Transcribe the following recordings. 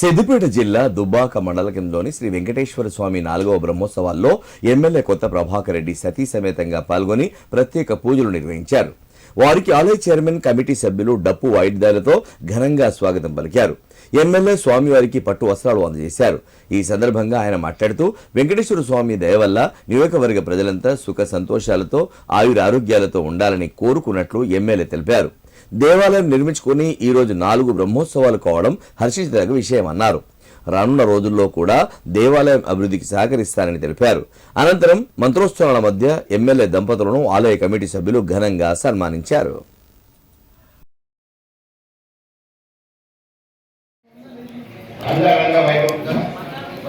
సిద్దిపేట జిల్లా దుబ్బాక మండల కేంద్రంలోని శ్రీ వెంకటేశ్వర స్వామి నాలుగవ బ్రహ్మోత్సవాల్లో ఎమ్మెల్యే కొత్త ప్రభాకర్ రెడ్డి సతీ సమేతంగా పాల్గొని ప్రత్యేక పూజలు నిర్వహించారు. వారికి ఆలయ చైర్మన్ కమిటీ సభ్యులు డప్పు వాయిద్యాలతో ఘనంగా స్వాగతం పలికారు. ఎమ్మెల్యే స్వామివారికి పట్టు వస్త్రాలు అందజేశారు. ఈ సందర్భంగా ఆయన మాట్లాడుతూ వెంకటేశ్వర స్వామి దయ వల్ల నియోజకవర్గ ప్రజలంతా సుఖ సంతోషాలతో ఆయుర ఆరోగ్యాలతో ఉండాలని కోరుకున్నట్లు ఎమ్మెల్యే తెలిపారు. దేవాలయం నిర్మించుకుని ఈరోజు నాలుగు బ్రహ్మోత్సవాలు కావడం హర్షించదగ్గ విషయం అన్నారు. రానున్న రోజుల్లో కూడా దేవాలయం అభివృద్ధికి సహకరిస్తారని తెలిపారు. అనంతరం మంత్రోత్సవాల మధ్య ఎమ్మెల్యే దంపతులను ఆలయ కమిటీ సభ్యులు ఘనంగా సన్మానించారు.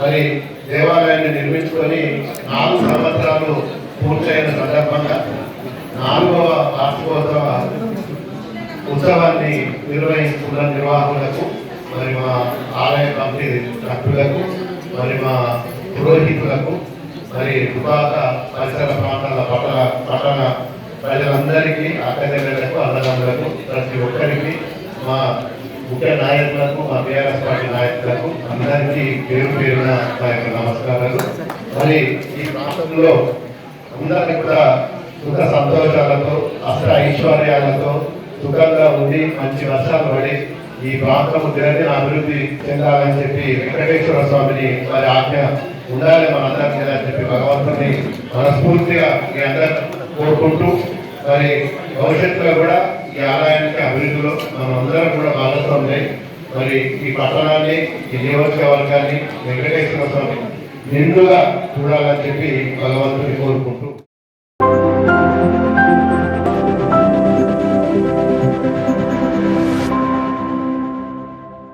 మరి దేవాలయాన్ని నిర్మించుకొని నాలుగు సంవత్సరాలు సందర్భంగా నాలుగవ వార్షికోత్సవ ఉత్సవాన్ని నిర్వహిస్తున్న నిర్వాహకులకు మరి మా ఆలయ కమిటీ సభ్యులకు మరి మా పురోహితులకు మరి దుబాక పరిసర ప్రాంతాల పట్టణ పట్టణ ప్రజలందరికీ అక్కడకు అన్నదమ్ములకు ప్రతి ఒక్కరికి మా ముఖ్య నాయకులకు మా బీఆర్ఎస్ పార్టీ నాయకులకు అందరికీ పేరు పేరున నా యొక్క నమస్కారాలు. మరి ఈ ప్రాంతంలో అందరికీ కూడా సుఖ సంతోషాలతో అష్ట ఐశ్వర్యాలతో సుఖంగా ఉండి మంచి వర్షాలు పడి ఈ ప్రాంతం దినదిన అభివృద్ధి చెందాలని చెప్పి వెంకటేశ్వర స్వామిని వారి ఆజ్ఞ ఉండాలి మనందరం మీద అని చెప్పి భగవంతుని మనస్ఫూర్తిగా మీ అందరూ కోరుకుంటూ మరి భవిష్యత్తులో కూడా ఈ ఆలయానికి అభివృద్ధిలో మనం అందరం కూడా భాగస్వాములై మరి ఈ పట్టణాన్ని ఈ నియోజకవర్గాన్ని వెంకటేశ్వర స్వామి నిండుగా చూడాలని చెప్పి భగవంతుని కోరుకుంటూ.